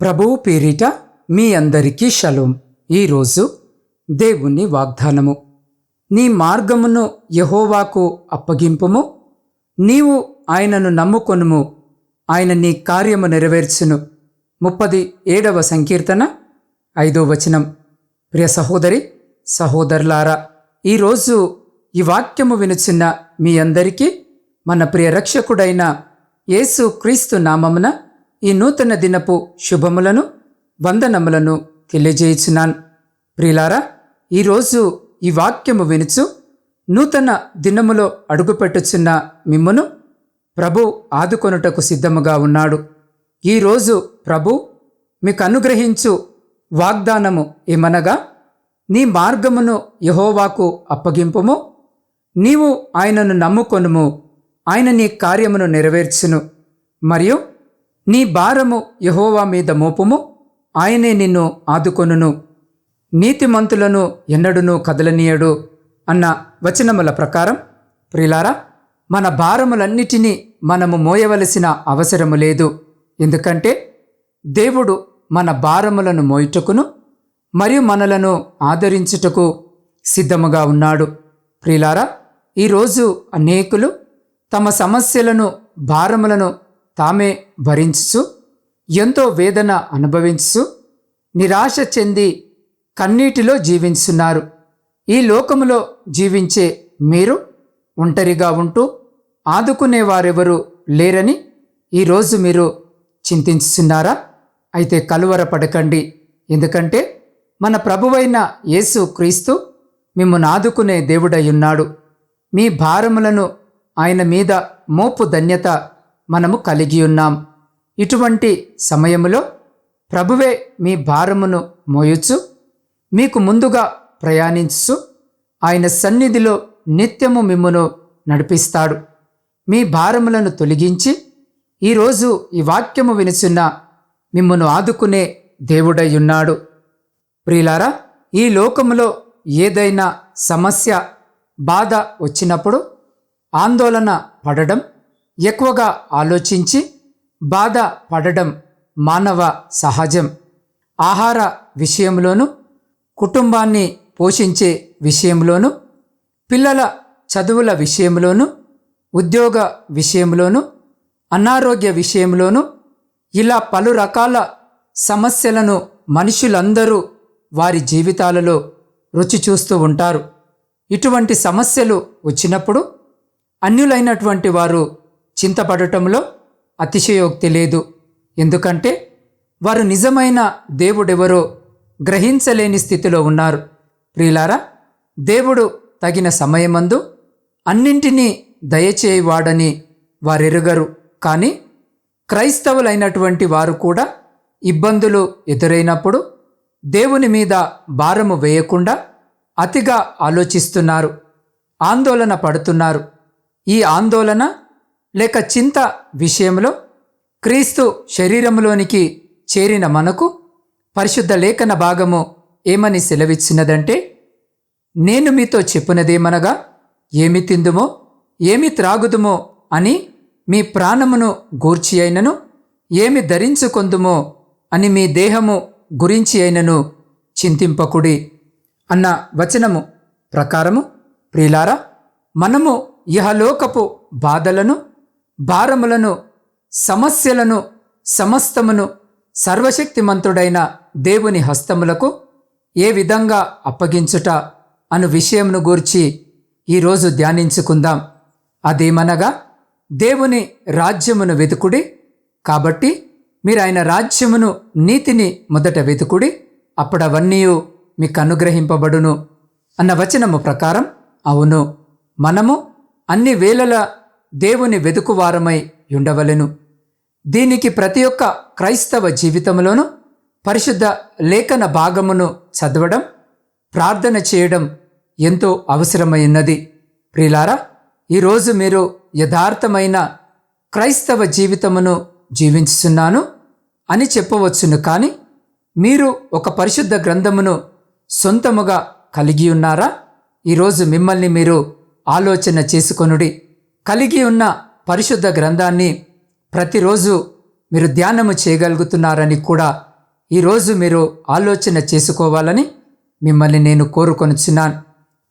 ప్రభువు పేరిట మీ అందరికీ షలోం. ఈరోజు దేవుని వాగ్దానము. నీ మార్గమును యహోవాకు అప్పగింపుము. నీవు ఆయనను నమ్ముకొనుము. ఆయన నీ కార్యము నెరవేర్చును. ముప్పది ఏడవ సంకీర్తన ఐదో వచనం. ప్రియ సహోదరి సహోదరులారా ఈరోజు ఈ వాక్యము వినుచున్న మీ అందరికీ మన ప్రియ రక్షకుడైన యేసు క్రీస్తు నామమున ఈ నూతన దినపు శుభములను వందనములను తెలియజేయుచున్నాను. ప్రియులారా ఈరోజు ఈ వాక్యము వినుచు నూతన దినములో అడుగుపెట్టుచున్న మిమ్మును ప్రభు ఆదుకొనుటకు సిద్ధముగా ఉన్నాడు. ఈరోజు ప్రభు మీకు అనుగ్రహించు వాగ్దానము ఏమనగా నీ మార్గమును యహోవాకు అప్పగింపుము నీవు ఆయనను నమ్ముకొనుము ఆయన నీ కార్యమును నెరవేర్చును. మరియు నీ భారము యహోవా మీద మోపుము. ఆయనే నిన్ను ఆదుకొనును. నీతిమంతులను ఎన్నడునూ కదలనీయడు అన్న వచనముల ప్రకారం ప్రిలారా మన భారములన్నిటినీ మనము మోయవలసిన అవసరము లేదు. ఎందుకంటే దేవుడు మన భారములను మోయుటకును మరియు మనలను ఆదరించుటకు సిద్ధముగా ఉన్నాడు. ప్రిలారా ఈరోజు అనేకులు తమ సమస్యలను భారములను తామే భరించు ఎంతో వేదన అనుభవించు నిరాశ చెంది కన్నీటిలో జీవించున్నారు. ఈ లోకములో జీవించే మీరు ఒంటరిగా ఉంటూ ఆదుకునేవారెవరూ లేరని ఈరోజు మీరు చింతిస్తున్నారా అయితే కలువరపడకండి. ఎందుకంటే మన ప్రభువైన యేసు క్రీస్తు మిమ్మల్ని ఆదుకునే దేవుడై ఉన్నాడు. మీ భారములను ఆయన మీద మోపు ధన్యత మనము కలిగి ఉన్నాం. ఇటువంటి సమయములో ప్రభువే మీ భారమును మోయుచు మీకు ముందుగా ప్రయాణించు ఆయన సన్నిధిలో నిత్యము మిమ్మును నడిపిస్తాడు. మీ భారములను తొలగించి ఈరోజు ఈ వాక్యము వినుచున్న మిమ్మును ఆదుకునే దేవుడై ఉన్నాడు. ప్రియులారా ఈ లోకములో ఏదైనా సమస్య బాధ వచ్చినప్పుడు ఆందోళన పడడం ఎక్కువగా ఆలోచించి బాధ పడడం మానవ సహజం. ఆహార విషయంలోనూ కుటుంబాన్ని పోషించే విషయంలోనూ పిల్లల చదువుల విషయంలోనూ ఉద్యోగ విషయంలోనూ అనారోగ్య విషయంలోనూ ఇలా పలు రకాల సమస్యలను మనుషులందరూ వారి జీవితాలలో రుచి చూస్తూ ఉంటారు. ఇటువంటి సమస్యలు వచ్చినప్పుడు అన్యులైనటువంటి వారు చింతపడటంలో అతిశయోక్తి లేదు. ఎందుకంటే వారు నిజమైన దేవుడెవరో గ్రహించలేని స్థితిలో ఉన్నారు. ప్రియులారా దేవుడు తగిన సమయమందు అన్నింటినీ దయచేయవాడని వారెరుగరు. కానీ క్రైస్తవులైనటువంటి వారు కూడా ఇబ్బందులు ఎదురైనప్పుడు దేవుని మీద భారము వేయకుండా అతిగా ఆలోచిస్తున్నారు. ఆందోళన పడుతున్నారు. ఈ ఆందోళన లేక చింత విషయంలో క్రీస్తు శరీరంలోనికి చేరిన మనకు పరిశుద్ధ లేఖన భాగము ఏమని సెలవిచ్చినదంటే నేను మీతో చెప్పినదేమనగా ఏమి తిందుమో ఏమి త్రాగుదుమో అని మీ ప్రాణమును గూర్చి అయినను ఏమి ధరించుకొందుమో అని మీ దేహము గురించి అయినను చింతింపకుడి అన్న వచనము ప్రకారము. ప్రియులారా మనము ఇహలోకపు బాధలను భారములను సమస్యలను సమస్తమును సర్వశక్తిమంతుడైన దేవుని హస్తములకు ఏ విధంగా అప్పగించుట అను విషయమును గూర్చి ఈరోజు ధ్యానించుకుందాం. అదేమనగా దేవుని రాజ్యమును వెతుకుడి కాబట్టి మీరు ఆయన రాజ్యమును నీతిని మొదట వెతుకుడి అప్పుడవన్నీ మీకు అనుగ్రహింపబడును అన్న వచనము ప్రకారం అవును మనము అన్ని వేళల దేవుని వెతుకువారమై ఉండవలెను. దీనికి ప్రతి ఒక్క క్రైస్తవ జీవితంలోనూ పరిశుద్ధ లేఖన భాగమును చదవడం ప్రార్థన చేయడం ఎంతో అవసరమైనది. ప్రిలారా ఈరోజు మీరు యథార్థమైన క్రైస్తవ జీవితమును జీవించుతున్నాను అని చెప్పవచ్చును కానీ మీరు ఒక పరిశుద్ధ గ్రంథమును సొంతముగా కలిగి ఉన్నారా? ఈరోజు మిమ్మల్ని మీరు ఆలోచన చేసుకొనుడి. కలిగి ఉన్న పరిశుద్ధ గ్రంథాన్ని ప్రతిరోజు మీరు ధ్యానము చేయగలుగుతున్నారని కూడా ఈరోజు మీరు ఆలోచన చేసుకోవాలని మిమ్మల్ని నేను కోరుకొనుచున్నాను.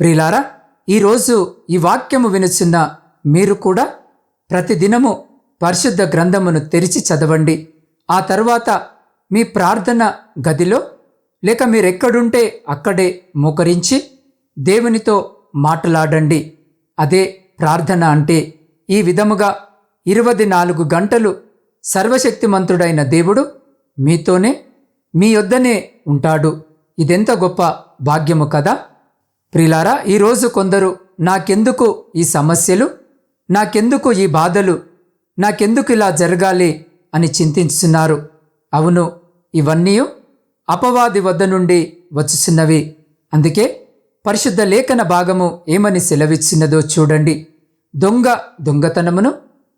ప్రియులారా ఈరోజు ఈ వాక్యము వినుచున్న మీరు కూడా ప్రతిదినము పరిశుద్ధ గ్రంథమును తెరిచి చదవండి. ఆ తర్వాత మీ ప్రార్థన గదిలో లేక మీరెక్కడుంటే అక్కడే మోకరించి దేవునితో మాట్లాడండి. అదే ప్రార్థన అంటే ఈ విధముగా ఇరవై నాలుగు గంటలు సర్వశక్తిమంతుడైన దేవుడు మీతోనే మీ యొద్దనే ఉంటాడు. ఇదెంత గొప్ప భాగ్యము కదా? ప్రిలారా ఈరోజు కొందరు నాకెందుకు ఈ సమస్యలు? నాకెందుకు ఈ బాధలు? నాకెందుకు ఇలా జరగాలి అని చింతిస్తున్నారు? అవును ఇవన్నీ అపవాది వద్ద నుండి వచ్చుచున్నవి. అందుకే పరిశుద్ధ లేఖన భాగము ఏమని సెలవిచ్చినదో చూడండి. దొంగ దొంగతనమును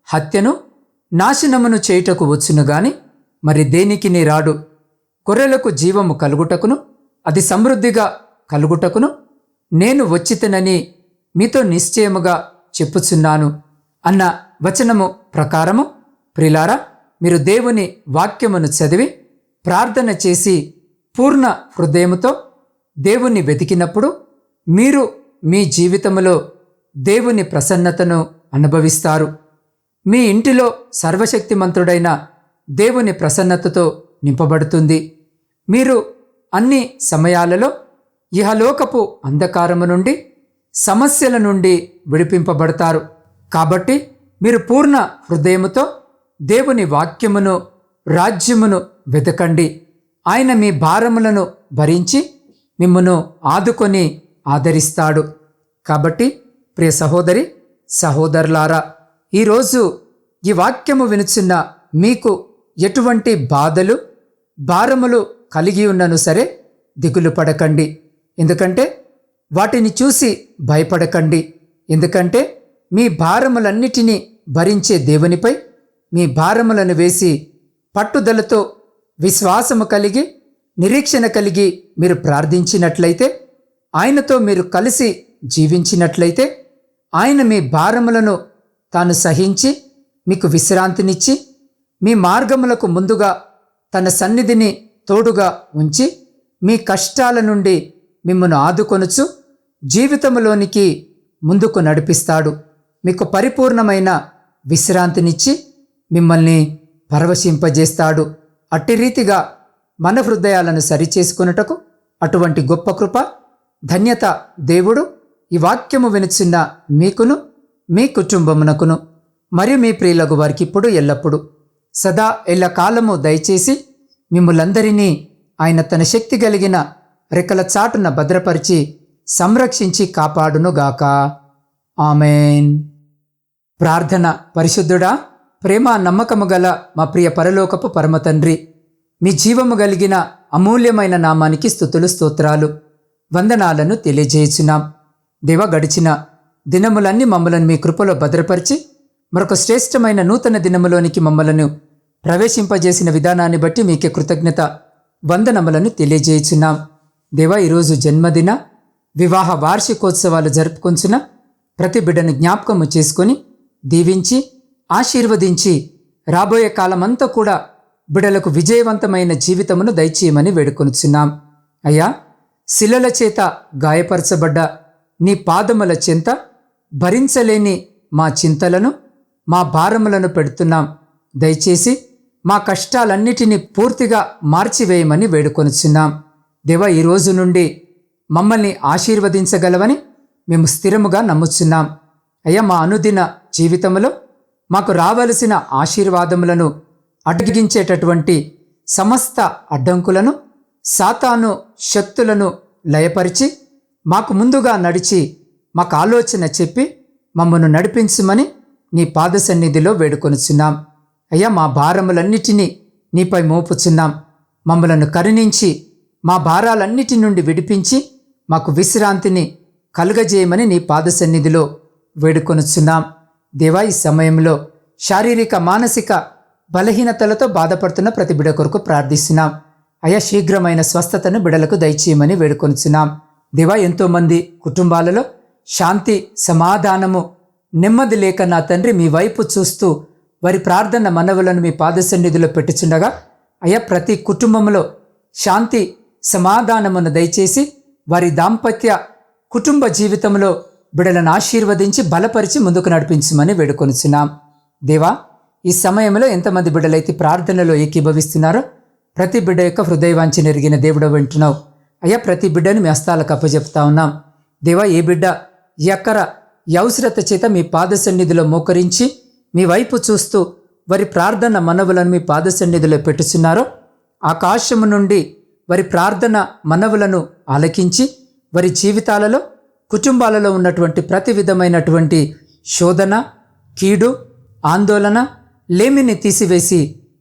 హత్యను నాశనమును చేయుటకు వచ్చును గాని మరి దేనికి నీ రాడు? గొర్రెలకు జీవము కలుగుటకును అది సమృద్ధిగా కలుగుటకును నేను వచ్చితనని మీతో నిశ్చయముగా చెప్పుచున్నాను అన్న వచనము ప్రకారము ప్రిలారా మీరు దేవుని వాక్యమును చదివి ప్రార్థన చేసి పూర్ణ హృదయముతో దేవుణ్ణి వెతికినప్పుడు మీరు మీ జీవితంలో దేవుని ప్రసన్నతను అనుభవిస్తారు. మీ ఇంటిలో సర్వశక్తిమంతుడైన దేవుని ప్రసన్నతతో నింపబడుతుంది. మీరు అన్ని సమయాలలో ఇహలోకపు అంధకారము నుండి సమస్యల నుండి విడిపింపబడతారు. కాబట్టి మీరు పూర్ణ హృదయముతో దేవుని వాక్యమును రాజ్యమును వెతకండి ఆయన మీ భారములను భరించి మిమ్మను ఆదుకొని ఆదరిస్తాడు. కాబట్టి ప్రియ సహోదరి సహోదరులారా ఈరోజు ఈ వాక్యము వినుచున్న మీకు ఎటువంటి బాధలు భారములు కలిగి ఉన్నను సరే దిగులు పడకండి. ఎందుకంటే వాటిని చూసి భయపడకండి. ఎందుకంటే మీ భారములన్నిటినీ భరించే దేవునిపై మీ భారములను వేసి పట్టుదలతో విశ్వాసము కలిగి నిరీక్షణ కలిగి మీరు ప్రార్థించినట్లయితే ఆయనతో మీరు కలిసి జీవించినట్లయితే ఆయన మీ భారములను తాను సహించి మీకు విశ్రాంతినిచ్చి మీ మార్గములకు ముందుగా తన సన్నిధిని తోడుగా ఉంచి మీ కష్టాల నుండి మిమ్మను ఆదుకొనుచు జీవితంలోనికి ముందుకు నడిపిస్తాడు. మీకు పరిపూర్ణమైన విశ్రాంతినిచ్చి మిమ్మల్ని పరవశింపజేస్తాడు. అట్టి రీతిగా మన హృదయాలను సరిచేసుకున్నటకు అటువంటి గొప్ప కృప ధన్యత దేవుడు ఈ వాక్యము వినుచున్న మీకును మీ కుటుంబమునకును మరియు మీ ప్రియులకు వారికి ఇప్పుడు ఎల్లప్పుడు. సదా ఎల్లకాలము దయచేసి మిమ్ములందరినీ ఆయన తన శక్తి కలిగిన రెక్కల చాటున భద్రపరిచి సంరక్షించి కాపాడునుగాక. ఆమెన్. ప్రార్థన పరిశుద్ధుడా ప్రేమ నమ్మకము గల మా ప్రియ పరలోకపు పరమతండ్రి మీ జీవము కలిగిన అమూల్యమైన నామానికి స్థుతులు స్తోత్రాలు. వందనాలను తెలియజేయుచున్నాం. దేవ గడిచిన దినములన్నీ మమ్మలను మీ కృపలో భద్రపరిచి మరొక శ్రేష్టమైన నూతన దినములోనికి మమ్మలను ప్రవేశింపజేసిన విధానాన్ని బట్టి మీకే కృతజ్ఞత వందనములను తెలియజేయుచున్నాం. దేవ ఈరోజు జన్మదిన వివాహ వార్షికోత్సవాలు జరుపుకొంచున ప్రతి బిడ్డను జ్ఞాపకము చేసుకొని దీవించి ఆశీర్వదించి రాబోయే కాలమంతా కూడా బిడలకు విజయవంతమైన జీవితమును దయచేయమని వేడుకొనుచున్నాం. అయ్యా శిలల చేత గాయపరచబడ్డ నీ పాదముల చింత భరించలేని మా చింతలను మా భారములను పెడుతున్నాం. దయచేసి మా కష్టాలన్నిటినీ పూర్తిగా మార్చివేయమని వేడుకొనుచున్నాం. దేవ ఈ రోజు నుండి మమ్మల్ని ఆశీర్వదించగలవని మేము స్థిరముగా నమ్ముచున్నాం. అయ్యా మా అనుదిన జీవితంలో మాకు రావలసిన ఆశీర్వాదములను అడ్డగించేటటువంటి సమస్త అడ్డంకులను సాతాను శక్తులను లయపరిచి మాకు ముందుగా నడిచి మాకు ఆలోచన చెప్పి మమ్మను నడిపించమని నీ పాద సన్నిధిలో వేడుకొనుచున్నాం. అయ్యా మా భారములన్నిటినీ నీపై మోపుచున్నాం. మమ్మలను కరుణించి మా భారాలన్నిటి నుండి విడిపించి మాకు విశ్రాంతిని కలుగజేయమని నీ పాద సన్నిధిలో వేడుకొనుచున్నాం. దేవా ఈ సమయంలో శారీరక మానసిక బలహీనతలతో బాధపడుతున్న ప్రతి బిడ కొరకు ప్రార్థిస్తున్నాం. అయా శీఘ్రమైన స్వస్థతను బిడలకు దయచేయమని వేడుకొనిచున్నాం. దేవా ఎంతోమంది కుటుంబాలలో శాంతి సమాధానము నెమ్మది లేక నా తండ్రి మీ వైపు చూస్తూ వారి ప్రార్థన మనవులను మీ పాదసన్నిధిలో పెట్టుచుండగా అయ్యా ప్రతి కుటుంబంలో శాంతి సమాధానమును దయచేసి వారి దాంపత్య కుటుంబ జీవితంలో బిడలను ఆశీర్వదించి బలపరిచి ముందుకు నడిపించమని వేడుకొనిచున్నాం. దేవా ఈ సమయంలో ఎంతమంది బిడ్డలైతే ప్రార్థనలో ఏకీభవిస్తున్నారో ప్రతి బిడ్డ యొక్క హృదయవాంచి నెరిగిన దేవుడు వింటున్నావు అయ్యా ప్రతి బిడ్డను మీ హస్తాలకు అప్పచెప్తా ఉన్నాం. దేవా ఏ బిడ్డ ఎక్కర ఈ అవసరత చేత మీ పాద సన్నిధిలో మోకరించి మీ వైపు చూస్తూ వారి ప్రార్థన మనవులను మీ పాద సన్నిధిలో పెట్టుచున్నారో ఆకాశము నుండి వారి ప్రార్థన మనవులను ఆలకించి వారి జీవితాలలో కుటుంబాలలో ఉన్నటువంటి ప్రతి విధమైనటువంటి శోధన కీడు ఆందోళన లేమిని తీసివేసి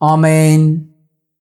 ఆమెన్